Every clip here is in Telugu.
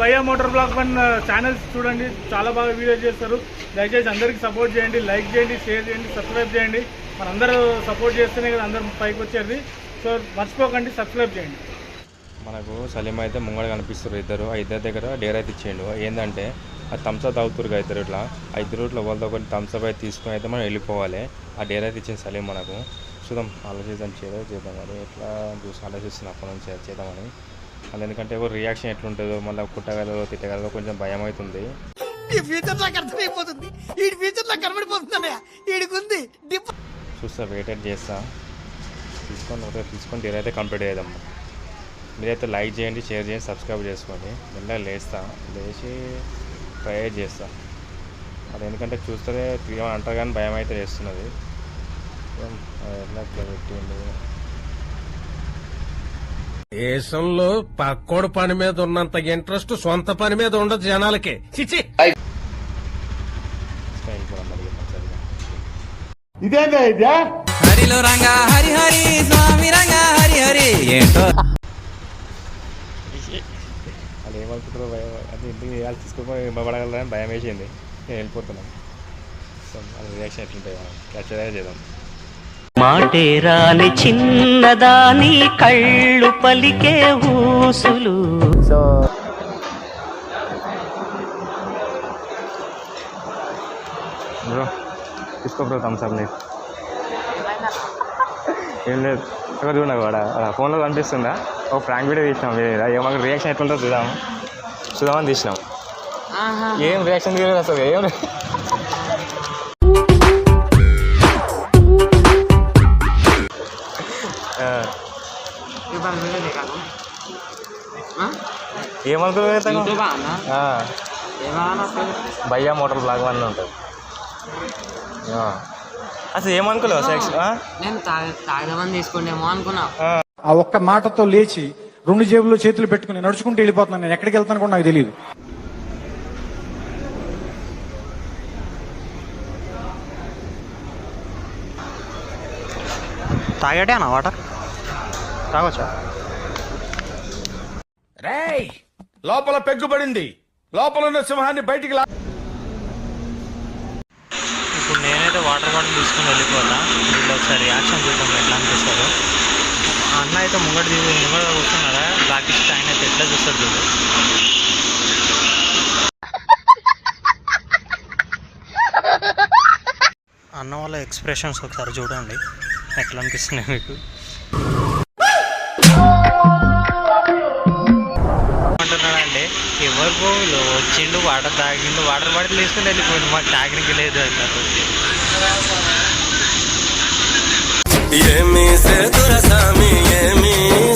భయ్యా మోటార్ బ్లాక్ వన్ ఛానల్స్ చూడండి. చాలా బాగా వీడియో చేస్తారు. దయచేసి అందరికీ సపోర్ట్ చేయండి. లైక్ చేయండి షేర్ చేయండి సబ్స్క్రైబ్ చేయండి. మనందరూ సపోర్ట్ చేస్తేనే కదా అందరూ పైకి వచ్చేది. సో మర్చిపోకండి సబ్స్క్రైబ్ చేయండి. మనకు సలీం అయితే ముంగడ కనిపిస్తారు ఇద్దరు. ఆ ఇద్దరి దగ్గర డేర్ అయితే ఇచ్చేయండు. ఏంటంటే ఆ థమ్స్అప్ తాగుతురుగా ఇద్దరు ఇట్లా. ఆ ఇద్దరు ఇట్లా వాళ్ళతో ఒకటి థమ్స్అప్ అయితే తీసుకొని అయితే మనం వెళ్ళిపోవాలి. ఆ డేర్ అయితే ఇచ్చింది సలీం మనకు. చూద్దాం ఆలోచిద్దాం చేద్దాం చేద్దాం మరి. ఎట్లా చూసి ఆలోచిస్తున్నాం అప్పటి నుంచి అది చేద్దామని. మళ్ళీ ఎందుకంటే ఎవరు రియాక్షన్ ఎట్లుంటుందో మళ్ళీ కుట్టగలదో తిట్టగలదో కొంచెం భయం అవుతుంది. ఈ ఫ్యూచర్ నాకు అర్థమైపోతుంది. ఈ ఫ్యూచర్ నాకు కనబడిపోతుందన్నయ్య ఈడికుంది డిప్ చూస్తా వెయిటెడ్ చేస్తా. తీసుకొని ఒకటే తీసుకొని డేర్ అయితే కంప్లీట్ చేద్దాం. మీరైతే లైక్ చేయండి షేర్ చేయండి సబ్స్క్రైబ్ చేసుకోండి. మెల్లగా లేస్తా. లేచి ట్రై చేస్తా. అది ఎందుకంటే చూస్తే తీయమని అంటారు కానీ భయం అయితే అది ఎలా ఇట్లా పెట్టిండు దేశంలో పక్కోడు పని మీద ఉన్నంత ఇంట్రెస్ట్ సొంత పని మీద ఉండదు జనాలకి. చిచి సరిగా హరిలో రంగా హరి హరి స్వామి రంగా హరి హరి. ఏంటో? వాళ్ళు ఏమనుకుంటారో భయం అది తీసుకుపోయి ఇవ్వబడగలరని భయం వేసింది. నేను వెళ్ళిపోతున్నాను. సో రియాక్షన్ ఎట్లుంటాయి మనం. క్యాప్చర్ చేద్దాం. మాటేరాని చిన్నదాని కళ్ళు పలికే ఊసులు. బ్రో తీసుకో బ్రో థమ్స్ అప్ నీకు. ఏం లేదు ఇక్కడ చూడ వాడ? ఫోన్లో కనిపిస్తుందా? ఒక ప్రాంక్ వీడియో తీసినాం వీడియో ఏమో రియాక్షన్ ఎట్లుంటుందో చూద్దాం. చూద్దామని తీసినాం. ఏం రియాక్షన్ తీయలేదు అసలు ఏం ఏమనుకున్నావు భయ్యా మోటార్ బ్లాగ్ వన్ ఉంటుంది ఆ. అసలు ఏమనుకోలేవు సెక్స్ నేను తాగ- తాగదామని తీసుకుంటేమో అనుకున్నా. ఆ. ఒక్క మాటతో లేచి రెండు జేబుల్లో చేతులు పెట్టుకుని నడుచుకుంటూ వెళ్ళిపోతున్నాను నేను. ఎక్కడికి వెళ్తాను కూడా నాకు తెలియదు తాగాడే అన్న వాటర్? తాగొచ్చా? రేయ్ లోపల పెగ్గుపడింది లోపల ఉన్న సింహాన్ని బయటికి లా ఇప్పుడు నేనైతే వాటర్ బాటిల్ తీసుకుని వెళ్ళిపోతా. వీళ్ళు ఒకసారి యాక్షన్ చూద్దాం ఎట్లా అనిపిస్తారు. అన్న అయితే ముంగట తీసి ముంగట కూర్చున్నారా బ్లాక్ ఇష్టం ఆయన అయితే ఎట్లా చూస్తారు చూడు. అన్న వాళ్ళ ఎక్స్ప్రెషన్స్ ఒకసారి చూడండి. ఎట్లా అనిపిస్తున్నాయి మీకు? పోవులు వచ్చిండు వాటర్ తాగిండు. వాటర్ బాటిల్ తీసుకుని వెళ్ళిపోయింది మాకు తాగడానికి లేదు అన్నారు ఏమి సేతుర సామి ఏమి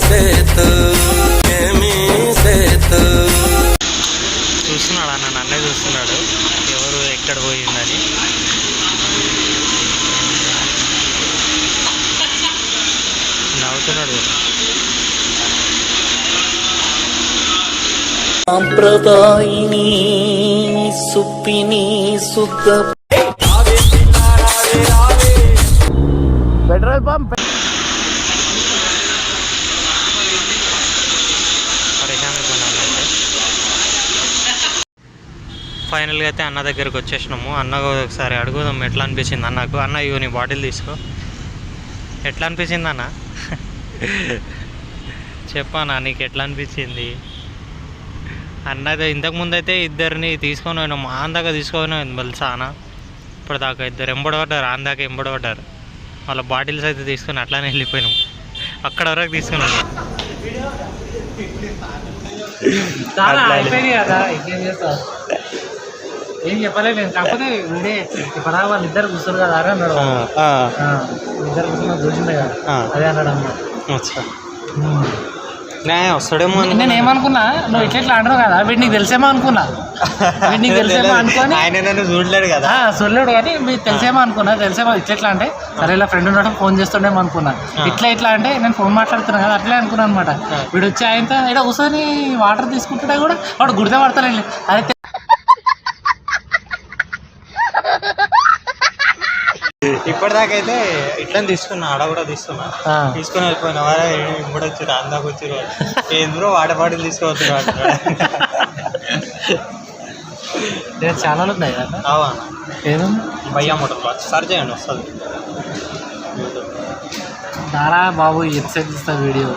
సేతు ఏమి సేతు. చూస్తున్నాడు అన్న? నన్నే చూస్తున్నాడు. ఎవరు ఎక్కడ పోయిందని. నవ్వుతున్నాడు. సాంప్రదాయిని సుప్పిని శుద్ధ ఫైనల్గా అయితే అన్న దగ్గరికి వచ్చేసినాము. అన్న ఒకసారి అడుగుదాం ఎట్లా అనిపించింది అన్నకు? అన్న ఇవ్వ నీ బాటిల్ తీసుకో. ఎట్లా అనిపించింది అన్న? చెప్పానా నీకు ఎట్లా అనిపించింది? అన్నది ఇంతకుముందు అయితే ఇద్దరిని తీసుకొని పోయినాం. ఆందాక తీసుకొని పోయింది తెలుసా అన్న ఇప్పుడు దాకా ఇద్దరు ఎంబడబడ్డారు ఆందాక ఎంబడబడ్డారు. వాళ్ళ బాటిల్స్ అయితే తీసుకొని అట్లానే వెళ్ళిపోయినాం. అక్కడ వరకు తీసుకున్నాం. చాలా ఏం చెప్పలేదు నేను. కాకపోతే వీడే ఇప్పుడు వాళ్ళు ఇద్దరు కూర్చోరు కదా అరే అన్నాడు ఆ, ఇద్దరు కూర్చున్నా చూసిండే కదా. అదే అన్నాడు వస్తాడేమో నేను ఏమనుకున్నా నువ్వు ఇట్లా ఇట్లా అంటారు కదా వీడు నీకు తెలిసేమో అనుకున్నా. వీడు నీకు తెలిసేమో అనుకొని ఆయన నన్ను చూడలేడు కదా. సొల్లేడు కానీ మీకు తెలిసేమో అనుకున్నా తెలిసేమో ఇట్లా ఇట్లా అంటే సరే ఇలా ఫ్రెండ్ ఉండడం ఫోన్ చేస్తుండేమో అనుకున్నా. ఇట్లా ఇట్లా అంటే నేను ఫోన్ మాట్లాడుతున్నా కదా అట్లే అనుకున్నాను అనమాట. వీడు వచ్చి ఆయనతో ఇక్కడ కూర్చొని వాటర్ తీసుకుంటుంటే కూడా? వాడు గుర్తే పడతానండి అదే తె- ఇప్పటిదాకైతే ఇట్లా తీసుకున్నా ఆడ కూడా తీసుకున్నా. తీసుకొని వెళ్ళిపోయినా వారా ఇప్పుడు వచ్చారు అందాక వచ్చారు ఏంద్రో తీసుకోవచ్చురా అంటున్నాడు నేను ఛానల్ ఉంది కదా? అవునా? ఏముంది భయ్యా మోటార్ సర్చ్ చేయండి వస్తుంది. దారా బాబు ఎంతసేపు ఇస్తా వీడియో.